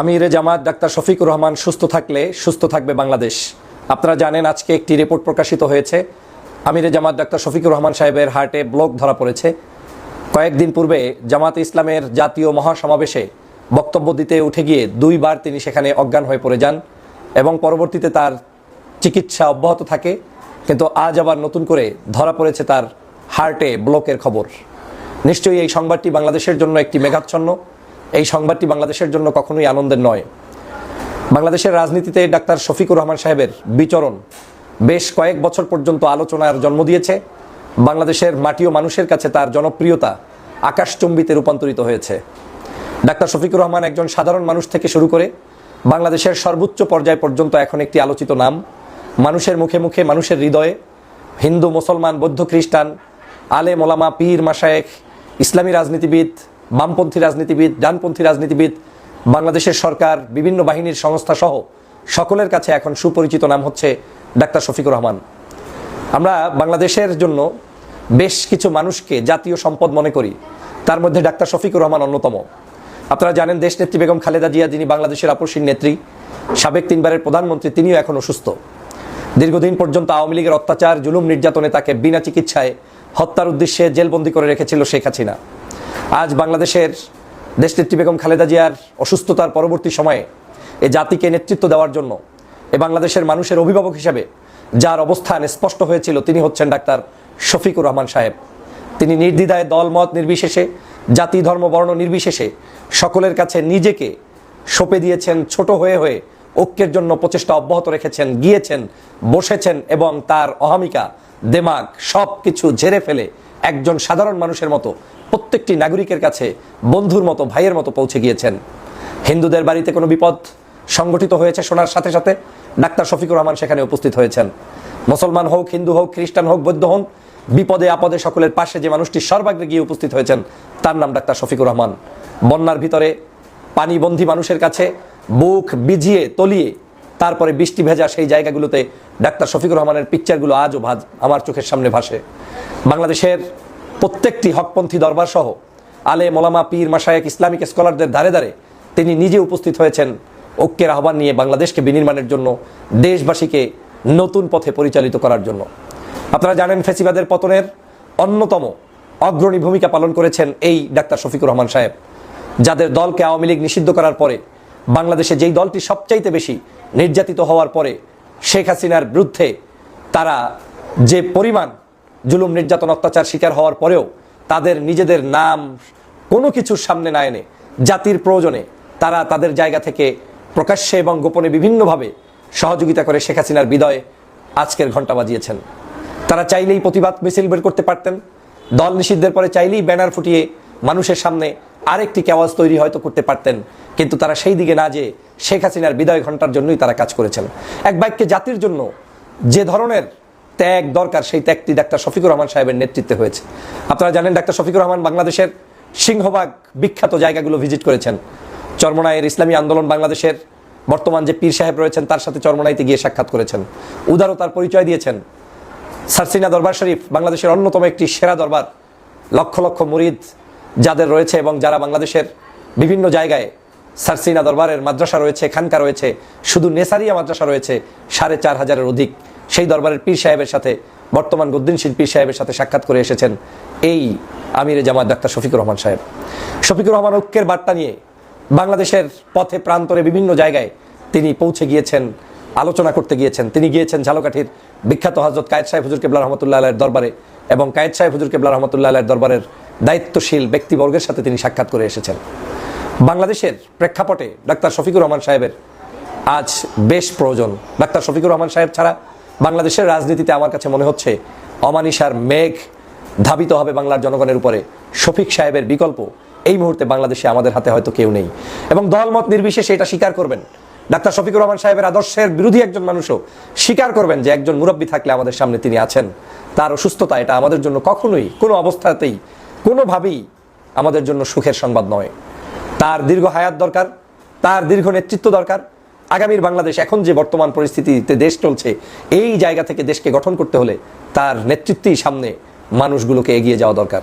আমিরে জামাত ডাক্তার শফিকুর রহমান সুস্থ থাকলে সুস্থ থাকবে বাংলাদেশ। আপনারা জানেন আজকে একটি রিপোর্ট প্রকাশিত হয়েছে। আমিরে জামাত ডাক্তার শফিকুর রহমান সাহেবের হার্টে ব্লক ধরা পড়েছে। কয়েকদিন পূর্বে জামাত ইসলামের জাতীয় মহাসমাবেশে বক্তব্য দিতে উঠে গিয়ে দুইবার তিনি সেখানে অজ্ঞান হয়ে পড়ে যান এবং পরবর্তীতে তার চিকিৎসা অব্যাহত থাকে, কিন্তু আজ আবার নতুন করে ধরা পড়েছে তার হার্টে ব্লকের খবর। নিশ্চয়ই এই সংবাদটি বাংলাদেশের জন্য একটি মেঘাচ্ছন্ন। এই সংবাদটি বাংলাদেশের জন্য কখনোই আনন্দের নয়। বাংলাদেশের রাজনীতিতে ডাক্তার শফিকুর রহমান সাহেবের বিচরণ বেশ কয়েক বছর পর্যন্ত আলোচনার জন্ম দিয়েছে। বাংলাদেশের মাটি ও মানুষের কাছে তার জনপ্রিয়তা আকাশচম্বিতে রূপান্তরিত হয়েছে। ডাক্তার শফিকুর রহমান একজন সাধারণ মানুষ থেকে শুরু করে বাংলাদেশের সর্বোচ্চ পর্যায় পর্যন্ত এখন একটি আলোচিত নাম। মানুষের মুখে মুখে মানুষের হৃদয়ে হিন্দু, মুসলমান, বৌদ্ধ, খ্রিস্টান আলে মোলামা পীর মাসায়েক ইসলামী রাজনীতিবিদ বামপন্থী রাজনীতিবিদ, ডানপন্থী রাজনীতিবিদ, বাংলাদেশের সরকার, বিভিন্ন বাহিনীর সংস্থা সহ সকলের কাছে এখন সুপরিচিত নাম হচ্ছে ডাক্তার শফিকুর রহমান। আমরা বাংলাদেশের জন্য বেশ কিছু মানুষকে জাতীয় সম্পদ মনে করি, তার মধ্যে ডাক্তার শফিকুর রহমান অন্যতম। আপনারা জানেন দেশ নেত্রী বেগম খালেদা জিয়া, যিনি বাংলাদেশের আপসীর নেত্রী, সাবেক তিনবারের প্রধানমন্ত্রী, তিনিও এখন অসুস্থ। দীর্ঘদিন পর্যন্ত আওয়ামী লীগের অত্যাচার, জুলুম, নির্যাতনে তাকে বিনা চিকিৎসায় হত্যার উদ্দেশ্যে জেলবন্দি করে রেখেছিল শেখ হাসিনা। আজ বাংলাদেশের দেশনেত্রী বেগম খালেদা জিয়ার অসুস্থতার পরবর্তী সময়ে এ জাতিকে নেতৃত্ব দেওয়ার জন্য এ বাংলাদেশের মানুষের অভিভাবক হিসেবে যার অবস্থান স্পষ্ট হয়েছিল তিনি হচ্ছেন ডাক্তার শফিকুর রহমান সাহেব। তিনি নির্দ্বিধায় দলমত নির্বিশেষে, জাতি, ধর্ম, বর্ণ নির্বিশেষে সকলের কাছে নিজেকে সঁপে দিয়েছেন, ছোট হয়ে হয়ে ঐক্যের জন্য প্রচেষ্টা অব্যাহত রেখেছেন, গিয়েছেন, বসেছেন এবং তার অহামিকা, দেমাগ সব কিছু ঝেড়ে ফেলে একজন সাধারণ মানুষের মতো প্রত্যেকটি নাগরিকের কাছে বন্ধুর মতো, ভাইয়ের মতো পৌঁছে গিয়েছেন। হিন্দুদের বাড়িতে কোনো বিপদ সংগঠিত হয়েছে শোনার সাথে সাথে? ডাক্তার শফিকুর রহমান সেখানে উপস্থিত হয়েছেন। মুসলমান হোক, হিন্দু হোক, খ্রিস্টান হোক, বৌদ্ধ হোক, বিপদে, আপদে সকলের পাশে যে মানুষটি সর্বাগ্রে গিয়ে উপস্থিত হয়েছেন, তার নাম ডাক্তার শফিকুর রহমান। বন্যার ভিতরে পানিবন্ধী মানুষের কাছে বুক বিজিয়ে তলিয়ে তারপরে বৃষ্টি ভেজা সেই জায়গাগুলোতে ডাক্তার শফিকুর রহমানের পিকচারগুলো আজও ভাজ, আমার চোখের সামনে ভাসে। বাংলাদেশের প্রত্যেকটি হকপন্থী দরবার সহ আলে মোলামা পীর মাসায়েক ইসলামিক স্কলারদের ধারে ধারে তিনি নিজে উপস্থিত হয়েছেন ঐক্যের আহ্বান নিয়ে বাংলাদেশকে বিনির্মাণের জন্য, দেশবাসীকে নতুন পথে পরিচালিত করার জন্য। আপনারা জানেন ফেসিবাদের পতনের অন্যতম অগ্রণী ভূমিকা পালন করেছেন এই ডাক্তার শফিকুর রহমান সাহেব, যাদের দলকে আওয়ামী লীগ নিষিদ্ধ করার পরে বাংলাদেশে যেই দলটি সবচাইতে বেশি নির্যাতিত হওয়ার পরে শেখ হাসিনার বিরুদ্ধে তারা যে পরিমাণ জুলুম, নির্যাতন, অত্যাচার শিকার হওয়ার পরেও তাদের নিজেদের নাম কোনো কিছুর সামনে না এনে জাতির প্রয়োজনে তারা তাদের জায়গা থেকে প্রকাশ্যে এবং গোপনে বিভিন্নভাবে সহযোগিতা করে শেখ হাসিনার বিদয়ে আজকের ঘণ্টা বাজিয়েছেন। তারা চাইলেই প্রতিবাদ মিছিল বের করতে পারতেন, দল নিষিদ্ধের পরে চাইলেই ব্যানার ফুটিয়ে মানুষের সামনে আরেকটি কেওয়াজ তৈরি হয়তো করতে পারতেন, কিন্তু তারা সেই দিকে না যে শেখ হাসিনার বিদায় ঘণ্টার জন্যই তারা কাজ করেছেন। এক বাক্যে জাতির জন্য যে ধরনের ত্যাগ দরকার, সেই ত্যাগটি ডাক্তার শফিকুর রহমান সাহেবের নেতৃত্বে হয়েছে। আপনারা জানেন, ডাক্তার শফিকুর রহমান বাংলাদেশের সিংহবাগ বিখ্যাত জায়গাগুলো ভিজিট করেছেন। চরমনায়ের ইসলামী আন্দোলন বাংলাদেশের বর্তমান যে পীর সাহেব রয়েছেন, তার সাথে চরমনাইতে গিয়ে সাক্ষাৎ করেছেন। উদারতার পরিচয় দিয়েছেন। সারসিনা দরবার শরীফ বাংলাদেশের অন্যতম একটি সেরা দরবার, লক্ষ লক্ষ মুরিদ যাদের রয়েছে এবং যারা বাংলাদেশের বিভিন্ন জায়গায় সারসিনা দরবারের মাদ্রাসা রয়েছে, খানকা রয়েছে, শুধু নেসারিয়া মাদ্রাসা রয়েছে, সাড়ে চার হাজারের অধিক। সেই দরবারের পীর সাহেবের সাথে, বর্তমান গদ্দিনশীল পীর সাহেবের সাথে সাক্ষাৎ করে এসেছেন এই আমিরে জামাত ডাক্তার শফিকুর রহমান সাহেব। শফিকুর রহমান ঐক্যের বার্তা নিয়ে বাংলাদেশের পথে প্রান্তরে বিভিন্ন জায়গায় তিনি পৌঁছে গিয়েছেন, আলোচনা করতে গিয়েছেন। তিনি গিয়েছেন ঝালকাঠির বিখ্যাত হজরত কায়েদ সাহেব হুজুর কেবলা রহমতুল্লাহ আলের দরবারে এবং কায়েদ সাহেব হুজুর কেবলা রহমতুল্লাহ আলের দরবারের দায়িত্বশীল ব্যক্তিবর্গের সাথে তিনি সাক্ষাৎ করে এসেছেন। বাংলাদেশের প্রেক্ষাপটে ডাক্তার শফিকুর রহমান সাহেবের আজ বেশ প্রয়োজন। ডাক্তার শফিকুর রহমান সাহেব ছাড়া বাংলাদেশের রাজনীতিতে আমার কাছে মনে হচ্ছে অমানিসার মেঘ ধাবিত হবে বাংলার জনগণের উপরে। শফিক সাহেবের বিকল্প এই মুহূর্তে বাংলাদেশে আমাদের হাতে হয়তো কেউ নেই। এবং দলমত নির্বিশেষে এটা স্বীকার করবেন। ডাক্তার শফিকুর রহমান সাহেবের আদর্শের বিরোধী একজন মানুষও স্বীকার করবেন যে একজন মুরব্বী থাকলে আমাদের সামনে তিনি আছেন। তার অসুস্থতা এটা আমাদের জন্য কখনোই কোনো অবস্থাতেই কোনোভাবেই আমাদের জন্য সুখের সংবাদ নয়। তার দীর্ঘ হায়াত দরকার, তার দীর্ঘ নেতৃত্ব দরকার। আগামীর বাংলাদেশ এখন যে বর্তমান পরিস্থিতিতে দেশ চলছে, এই জায়গা থেকে দেশকে গঠন করতে হলে তার নেতৃত্বেই সামনে মানুষগুলোকে এগিয়ে যাওয়া দরকার।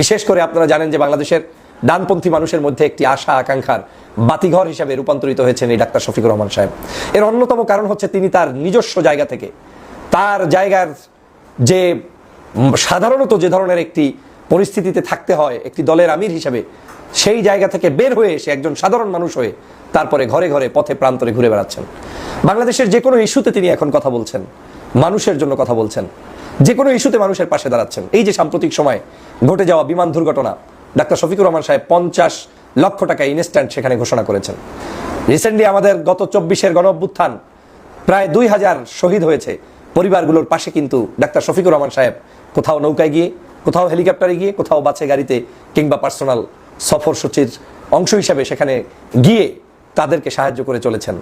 বিশেষ করে আপনারা জানেন যে বাংলাদেশের ডানপন্থী মানুষের মধ্যে একটি আশা, আকাঙ্ক্ষার বাতিঘর হিসাবে রূপান্তরিত হয়েছেন এই ডাক্তার শফিকুর রহমান সাহেব। এর অন্যতম কারণ হচ্ছে তিনি তার নিজস্ব জায়গা থেকে, তার জায়গার যে সাধারণত যে ধরনের একটি পরিস্থিতিতে থাকতে হয় একটি দলের আমির হিসাবে। সেই জায়গা থেকে বের হয়ে এসে একজন সাধারণ মানুষ হয়ে তারপরে ঘরে ঘরে পথে প্রান্তরে ঘুরে বেড়াচ্ছেন। বাংলাদেশের যে কোনো ইস্যুতে তিনি এখন কথা বলছেন। মানুষের জন্য কথা বলছেন। যে কোনো ইস্যুতে মানুষের পাশে দাঁড়াচ্ছেন। এই যে সাম্প্রতিক সময় ঘটে যাওয়া বিমান দুর্ঘটনা, ডাক্তার শফিকুর রহমান সাহেব পঞ্চাশ লক্ষ টাকা ইনস্ট্যান্ট সেখানে ঘোষণা করেছেন। রিসেন্টলি আমাদের গত চব্বিশের গণ অভ্যুত্থান প্রায় দুই হাজার শহীদ হয়েছে। পরিবারগুলোর পাশে কিন্তু ডাক্তার শফিকুর রহমান সাহেব কোথাও নৌকায় গিয়ে কোথাও হেলিকপ্টারে গিয়ে, কোথাও বাসে, গাড়িতে কিংবা পার্সোনাল সফর সূচির অংশ হিসাবে সেখানে গিয়ে তাদেরকে সাহায্য করে চলেছেন।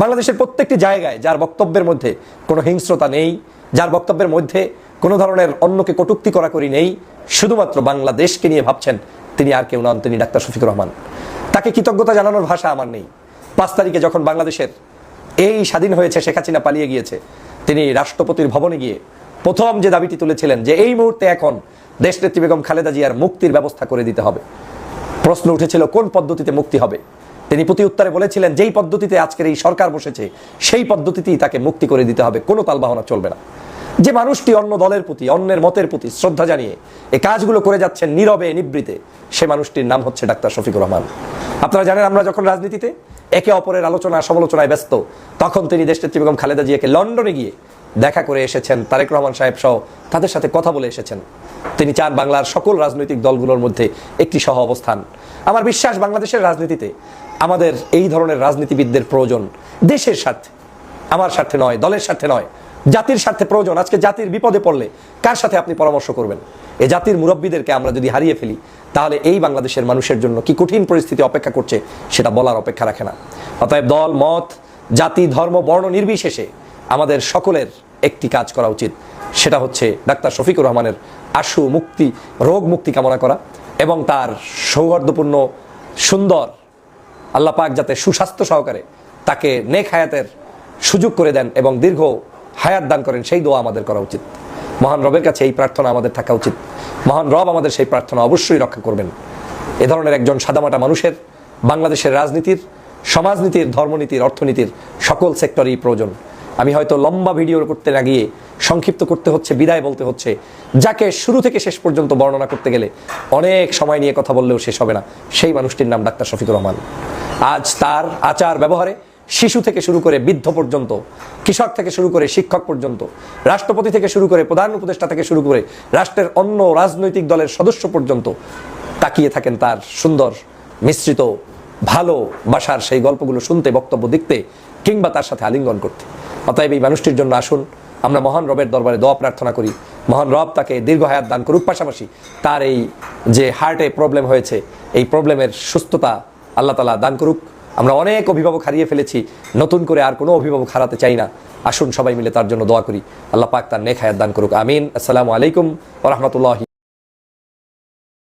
বাংলাদেশের প্রত্যেকটি জায়গায় যার বক্তব্যের মধ্যে কোনো হিংস্রতা নেই, যার বক্তব্যের মধ্যে কোনো ধরনের অন্যকে কটুক্তি করা করি নেই, শুধুমাত্র বাংলাদেশকে নিয়ে ভাবছেন তিনি আর কেউ নন, তিনি ডাক্তার শফিকুর রহমান। তাকে কৃতজ্ঞতা জানানোর ভাষা আমার নেই। পাঁচ তারিখে যখন বাংলাদেশের এই স্বাধীন হয়েছে, শেখ হাসিনা পালিয়ে গিয়েছে, তিনি রাষ্ট্রপতির ভবনে গিয়ে প্রথম যে দাবিটি তুলেছিলেন যে এই মুহূর্তে এখন দেশনেত্রী বেগম খালেদা জিয়ার মুক্তির ব্যবস্থা করে দিতে হবে। প্রশ্ন উঠেছিল, কোন পদ্ধতিতে মুক্তি হবে? তিনি প্রতি উত্তরে বলেছিলেন, যেই পদ্ধতিতে আজকের এই সরকার বসেছে, সেই পদ্ধতিতেই তাকে মুক্তি করে দিতে হবে, কোনো তালবাহনা চলবে না। যে মানুষটি অন্য দলের প্রতি, অন্যের মতের প্রতি শ্রদ্ধা জানিয়ে এই কাজগুলো করে যাচ্ছেন নীরবে, নিবৃতে, সে মানুষটির নাম হচ্ছে ডাক্তার শফিকুর রহমান। আপনারা জানেন, আমরা যখন রাজনীতিতে একে অপরের আলোচনা সমালোচনায় ব্যস্ত, তখন তিনি দেশনেত্রী বেগম খালেদা জিয়াকে লন্ডনে গিয়ে দেখা করে এসেছেন তারেক রহমান সাহেব সহ তাদের সাথে কথা বলে এসেছেন। তিনি চান বাংলার সকল রাজনৈতিক দলগুলোর মধ্যে একটি সহ অবস্থান। আমার বিশ্বাস, বাংলাদেশের রাজনীতিতে আমাদের এই ধরনের রাজনীতিবিদদের প্রয়োজন। দেশের স্বার্থে, আমার স্বার্থে নয়, দলের স্বার্থে নয়, জাতির স্বার্থে প্রয়োজন। আজকে জাতির বিপদে পড়লে কার সাথে আপনি পরামর্শ করবেন? এই জাতির মুরব্বীদেরকে আমরা যদি হারিয়ে ফেলি, তাহলে এই বাংলাদেশের মানুষের জন্য কি কঠিন পরিস্থিতি অপেক্ষা করছে সেটা বলার অপেক্ষা রাখে না। অতএব দল, মত, জাতি, ধর্ম, বর্ণ নির্বিশেষে আমাদের সকলের একটি কাজ করা উচিত। সেটা হচ্ছে ডাক্তার শফিকুর রহমানের আশু মুক্তি, রোগ মুক্তি কামনা করা এবং তার সৌহার্দ্যপূর্ণ, সুন্দর, আল্লাহ পাক যাতে সুস্বাস্থ্য সহকারে তাকে নেক হায়াতের সুযোগ করে দেন এবং দীর্ঘ হায়াত দান করেন, সেই দোয়া আমাদের করা উচিত। মহান রবের কাছে এই প্রার্থনা আমাদের থাকা উচিত। মহান রব আমাদের সেই প্রার্থনা অবশ্যই রক্ষা করবেন। এ ধরনের একজন সাদামাটা মানুষের বাংলাদেশের রাজনীতির, সমাজনীতির, ধর্মনীতির, অর্থনীতির সকল সেক্টরেই প্রয়োজন। আমি হয়তো লম্বা ভিডিও করতে লাগিয়ে সংক্ষিপ্ত করতে হচ্ছে, বিদায় বলতে হচ্ছে। যাকে শুরু থেকে শেষ পর্যন্ত বর্ণনা করতে গেলে অনেক সময় নিয়ে কথা বললেও শেষ হবে না। সেই মানুষটির নাম ডাক্তার শফিকুর রহমান। আজ তার আচার ব্যবহারে শিশু থেকে শুরু করে বৃদ্ধ পর্যন্ত, কৃষক থেকে শুরু করে শিক্ষক পর্যন্ত, রাষ্ট্রপতি থেকে শুরু করে প্রধান উপদেষ্টা থেকে শুরু করে রাষ্ট্রের অন্য রাজনৈতিক দলের সদস্য পর্যন্ত তাকিয়ে থাকেন তার সুন্দর, মিশ্রিত, ভালো বাসার সেই গল্পগুলো শুনতে, বক্তব্য দেখতে কিংবা তার সাথে আলিঙ্গন করতে। অতএব এই মানুষটির জন্য আসুন। আমরা মহান রবের দরবারে দোয়া প্রার্থনা করি। মহান রব তাকে দীর্ঘ হায়াত দান করুক। পাশাপাশি তার এই যে হার্টে প্রবলেম হয়েছে, এই প্রবলেমের সুস্থতা আল্লাহ তালা দান করুক। আমরা অনেক অভিভাবক হারিয়ে ফেলেছি। নতুন করে আর কোনো অভিভাবক হারাতে চাই না। আসুন সবাই মিলে তার জন্য দোয়া করি। আল্লাহ পাক তার নেক হায়াত দান করুক। আমিন। আসসালামু আলাইকুম ওরহমতুল্লাহি